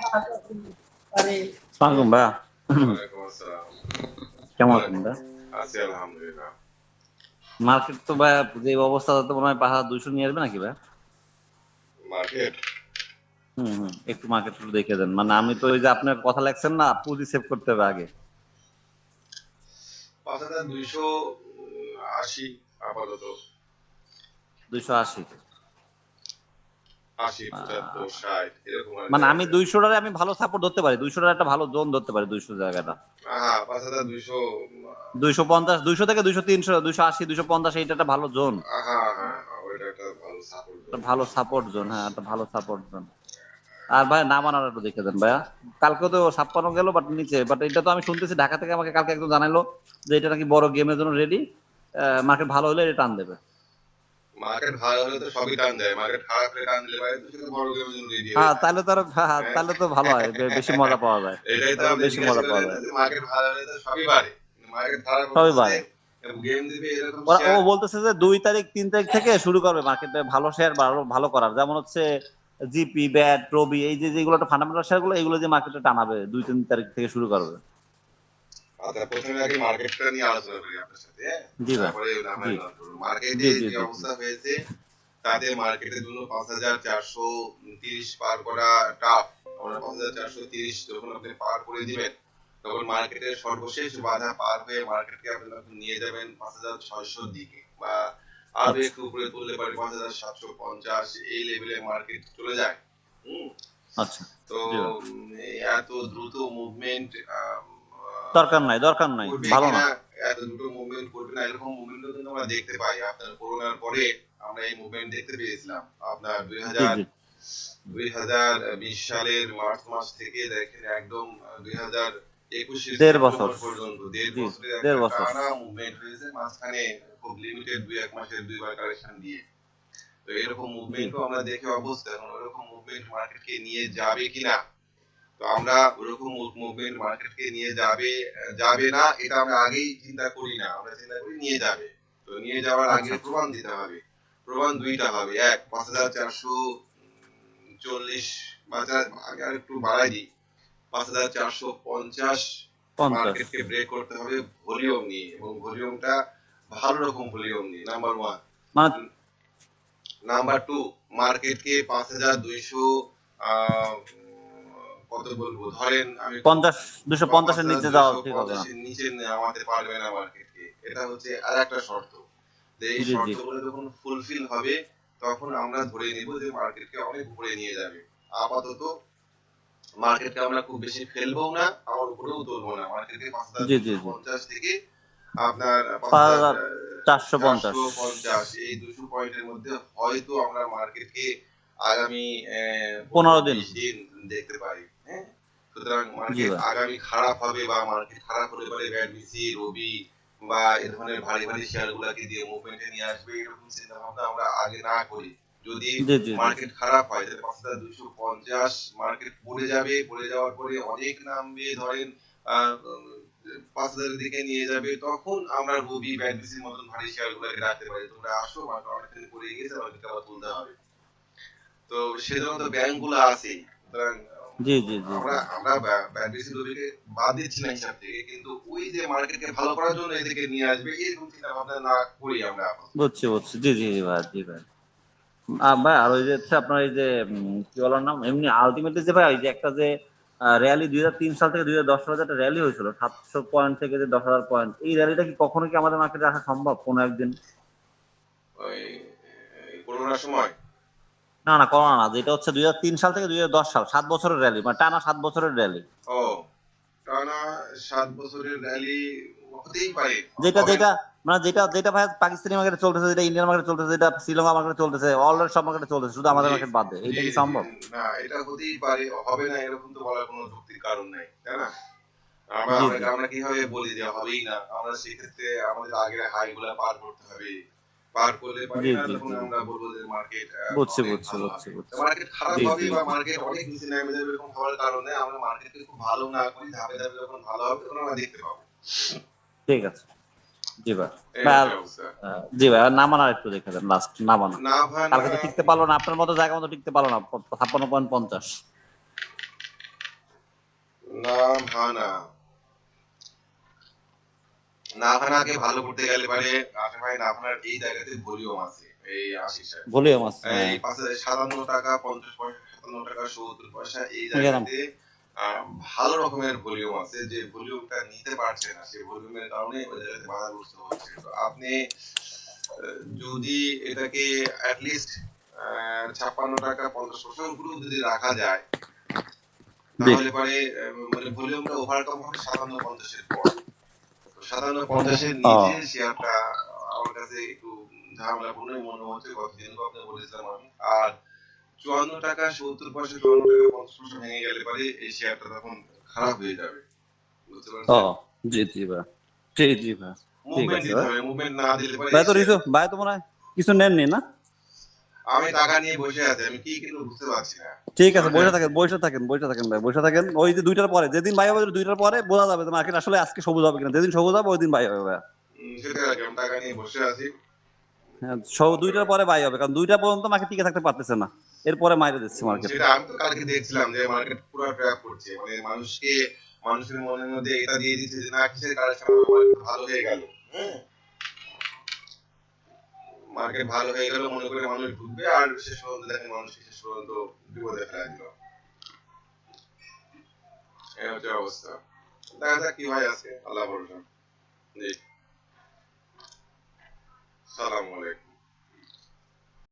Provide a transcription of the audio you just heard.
সালামালাইকুম ভাইয়া কেমন আছেন ভাইয়া আছি আলহামদুলিল্লাহ মার্কেট তো ভাইয়া যে অবস্থা তো মনে হয় পাহাড় দুইশো নিয়ে আসবে নাকি ভাইয়া মার্কেট হুম হুম একটু মার্কেট দেখে দেন মানে আমি তো ওই যে আপনার কথা লাগছেন না পুঁজি সেভ করতে হবে আগে। পাঁচ হাজার দুইশো আশি আপাতত। দুইশো আশি আশি পঁচাত্তর ষাট এরকম আর কি মানে আমি আছে। দুইশোটারে আমি ভালো সাপোর্ট ধরতে পারি দুইশোটার একটা ভালো জোন ধরতে পারি দুইশো জায়গাটা। দুইশো দুইশো পঞ্চাশ দুইশো থেকে দুইশো তিনশো দুইশো আশি দুইশো পঞ্চাশ এইটা একটা ভালো জোন হ্যাঁ ভালো সাপোর্ট জোন হ্যাঁ একটা ভালো সাপোর্ট জোন আর ভাই নাম আনার একটু দেখে দেন ভাইয়া। কালকে তো ছাপ্পান্ন গেল বাট নিচে বাট এটা তো আমি শুনতেছি ঢাকা থেকে আমাকে কালকে একজন জানাইলো যে এটা নাকি বড় গেমের জন্য রেডি মার্কেট ভালো হলে এটা টান দেবে। মার্কেট ভালো হলে তো সবই টান দেয়। মার্কেট খারাপ হলে টান দিলে তো সেটা বড় গেমের জন্য রেডি হ্যাঁ তাহলে তো হ্যাঁ, তাহলে তো ভালো হয়। বেশি মজা পাওয়া যায়। এটাই তো বেশি মজা পাওয়া যায়। মার্কেট ভালো হলে তো সবই বাড়ে। মার্কেট খারাপ সবই বাড়ে। গেম দিবে এরকম ওরা ও বলতেছে যে দুই তারিখ তিন তারিখ থেকে শুরু করবে মার্কেটে ভালো শেয়ার ভালো ভালো করার। যেমন হচ্ছে জিপি ব্যাট রবি এই যে যেগুলো ফান্ডামেন্টাল শেয়ারগুলো এগুলো যে মার্কেটে টানাবে দুই তিন তারিখ থেকে শুরু করবে। আচ্ছা প্রথমে আগে মার্কেটটা নিয়ে আলোচনা করি আপনার সাথে হ্যাঁ? জি তারপরে মার্কেটে জি, জি, যে অবস্থা হয়েছে তাতে মার্কেটের জন্য পাঁচ হাজার চারশো তিরিশ পার করা টাফ আমরা পাঁচ হাজার চারশো তিরিশ যখন আপনি পার করে দিবেন তখন মার্কেটের সর্বশেষ বাধা পার হয়ে মার্কেটকে আপনি নিয়ে যাবেন পাঁচ হাজার ছয়শোর দিকে বা আরও আচ্ছা। একটু উপরে তুললে পারে পাঁচ হাজার সাতশো পঞ্চাশ এই লেভেলে মার্কেট চলে যায়। হুম? আচ্ছা। তো এত দ্রুত মুভমেন্ট দরকার নাই দরকার নাই ভালো না। এত দুটো মুভমেন্ট করবে না এরকম মুভমেন্ট কিন্তু আমরা দেখতে পাই। আপনার করোনার পরে আমরা এই মুভমেন্ট দেখতে পেয়েছিলাম। আপনার দুই হাজার দুই হাজার বিশ সালের মার্চ মাস থেকে দেখেন একদম দুই হাজার একুশের দেড় বছর। পর্যন্ত দেড় বছরের দেড় বছর। মুভমেন্ট হয়েছে মাঝখানে খুব লিমিটেড দুই এক মাসের দুইবার কালেকশন দিয়ে। তো এরকম মুভমেন্টও আমরা দেখে অবস্থা এখন ওরকম মুভমেন্ট মার্কেটকে নিয়ে যাবে কিনা তো আমরা ওরকম মুভমেন্ট মার্কেটকে নিয়ে যাবে যাবে না এটা আমরা আগেই চিন্তা করি না। আমরা চিন্তা করি নিয়ে যাবে। তো নিয়ে যাওয়ার আগে আচ্ছা। প্রমাণ দিতে হবে। প্রমাণ দুইটা হবে। এক পাঁচ হাজার চারশো চল্লিশ আগে আর একটু বাড়াই দিই। পাঁচ হাজার চারশো পঞ্চাশ মার্কেটকে ব্রেক করতে হবে ভলিউম নিয়ে। এবং ভলিউমটা ভালো রকম ভলিউম নিয়ে। নাম্বার ওয়ান নাম্বার টু মার্কেটকে পাঁচ হাজার দুইশো কত বলব? ধরেন আমি নিচে যাওয়া ঠিক হবে না। নিচে নামাতে পারবে না মার্কেটকে এটা হচ্ছে শর্ত। যে এই। শর্তগুলো যখন ফুলফিল হবে তখন আমরা ধরে নিব যে মার্কেটকে অনেক উপরে নিয়ে যাবে। আপাতত মার্কেটকে আমরা খুব বেশি ফেলব না উপরেও তুলবো না। মার্কেটকে পাঁচ হাজার জি, জি, জি। পঞ্চাশ থেকে আপনার পাঁচ পাঁচ হাজার হাজার চারশো পঞ্চাশ চারশো পঞ্চাশ। এই দুশো পয়েন্টের মধ্যে হয়তো আমরা মার্কেটকে আগামী আহ, পনেরো দিন। বিশ দিন দেখতে পারি। হ্যাঁ সুতরাং মার্কেট আগামী খারাপ হবে বা মার্কেট খারাপ হলে পরে ব্যাটবিসি রবি বা এ ধরনের ভারী ভারী শেয়ার গুলাকে দিয়ে মুভমেন্টে নিয়ে আসবে এরকম চিন্তা ভাবনা আমরা আগে না করি। যদি। মার্কেট খারাপ হয় তাহলে পাঁচ হাজার দুশো পঞ্চাশ মার্কেট পড়ে যাবে পড়ে যাওয়ার পরে অনেক নামবে ধরেন পাঁচ হাজারের দিকে নিয়ে যাবে তখন আমরা রবি ব্যাটবিসির মতন ভারী শেয়ার গুলোকে রাখতে পারি। তোমরা আসো মার্কেট অনেকদিন পড়ে গেছে মার্কেট আবার তুলতে হবে। তো সেজন্য তো ব্যাংকগুলো আছে সুতরাং জি জি জি। আমরা আমরা রবিকে বাদ দিচ্ছি না হিসাব থেকে কিন্তু ওই যে মার্কেটকে ভালো করার জন্য এদিকে নিয়ে আসবে এরকম চিন্তা ভাবনা না করি আমরা বুঝছি বুঝছি। জি জি জি ভাই জি ভাই। ভাই আর ওই যে হচ্ছে আপনার এই যে কি বলার নাম? এমনি আলটিমেটলি যে ভাই ওই যে একটা যে র্যালি দুই হাজার তিন সাল থেকে দুই হাজার দশ সালে একটা র্যালি হয়েছিল সাতশো পয়েন্ট থেকে যে দশ হাজার পয়েন্ট এই র্যালিটা কি কখনো কি আমাদের মার্কেটে আসা সম্ভব কোনো একদিন? ওই করোনার সময়? না না করোনা না যেটা হচ্ছে দুই হাজার তিন সাল থেকে দুই হাজার দশ সাল সাত বছরের র্যালি মানে টানা সাত বছরের র্যালি ও টানা সাত বছরের র্যালি হতেই পারে। যেটা যেটা মানে যেটা যেটা ভাই পাকিস্তানি মার্কেটে চলতেছে যেটা ইন্ডিয়ান মার্কেটে চলতেছে যেটা শ্রীলঙ্কা মার্কেটে চলতেছে অলরেডি সব মার্কেটে চলতেছে শুধু আমাদের মার্কেট বাদ দেয় এইটা জি, কি সম্ভব? না এটা হতেই পারে হবে না এরকম তো বলার কোনো যুক্তির কারণ নাই তাই না? আমরা আমরা- কীভাবে বলি যে হবেই না আমরা সেক্ষেত্রে আমাদের আগের হাই গুলা পার করতে হবে। পার করলে পারি না তখন আমরা বলব যে মার্কেট বুঝছি, বুঝছি, বুঝছি। মার্কেট খারাপ হবে বা মার্কেট অনেক নিচে নেমে যাবে এরকম হওয়ার কারণে আমরা মার্কেটকে খুব ভালো না করি ধাপে ধাপে যখন ভালো হবে তখন আমরা দেখতে পাবো। ঠিক আছে। জি ভাই। এই ভাই, হচ্ছে অবস্থা। আহ, জি ভাই নামান আর একটু দেখে দেন লাস্ট নামানো কালকে তো টিকতে পারল না আপনার মতো জায়গা মতো টিকতে পারল না ছাপ্পান্ন পয়েন্ট পঞ্চাশ। হানা নাভানাকে ভালো করতে গেলে পারে আশা ভাই নাভানার এই জায়গাতে ভলিউম আছে এই। ভলিউম আছে এই সাতান্ন টাকা পঞ্চাশ পয়সা সাতান্ন টাকা সত্তর পয়সা এই জায়গাতে ভালো রকমের ভলিউম আছে যে ভলিউমটা নিতে পারছে না সেই ভলিউমের কারণে ওই জায়গাতে বাধাগ্রস্ত হচ্ছে। তো আপনি যদি এটাকে অ্যাটলিস্ট ছাপ্পান্ন টাকা পঞ্চাশ পয়সা উপরেও যদি রাখা যায় তাহলে পরে মানে ভলিউমটা ওভারকাম হবে সাতান্ন পঞ্চাশের পর। সাতান্ন পঞ্চাশের নিচে শেয়ারটা আমার কাছে একটু মনে হচ্ছে আপনি বলেছিলাম আমি আর চুয়ান্ন টাকা সত্তর পয়সা চুয়ান্ন টাকা পঞ্চাশ পয়সা ভেঙে গেলে পরে এই শেয়ারটা তখন খারাপ হয়ে যাবে। বুঝতে পারছেন? জি জি ভাই। জি জি ভাই। মুভমেন্ট দিতে ভাই। হবে মুভমেন্ট না দিলে পরে ভাই তো ভাই তো মনে হয় কিছু নেননি না? আমি টাকা নিয়ে বসে আছি আমি কি কিন্তু বুঝতে পারছি না। ঠিক আছে বসে থাকেন বসে থাকেন বসে থাকেন ভাই বসে থাকেন। ওই যে দুইটার পরে যেদিন ভাই হবে দুইটার পরে বোঝা যাবে মার্কেট আসলে আজকে সবুজ হবে কিনা। যেদিন সবুজ হবে ওই দিন ভাই হবে ভাই। সেটা আমি টাকা নিয়ে বসে আছি। হ্যাঁ, সব- দুইটার পরে বাই হবে কারণ দুইটা পর্যন্ত মার্কেট টিকে থাকতে পারতেছে না। এরপরে মাইরে দিচ্ছে মার্কেট। সেটা আমি তো কালকে দেখছিলাম যে মার্কেট পুরো ট্র্যাপ করছে। মানে মানুষকে মানুষের মনের মধ্যে এটা দিয়ে দিচ্ছে যে না কিসের কারেকশন ভালো হয়ে গেল। মার্কেট ভালো হয়ে গেল মনে করে মানুষ ঢুকবে, আর শেষ পর্যন্ত দেখেন মানুষ শেষ পর্যন্ত বিপদে ফেলা দিল। এই হচ্ছে অবস্থা। দেখা যাক কি হয় আজকে। আল্লাহ ভরসা। জি। সালাম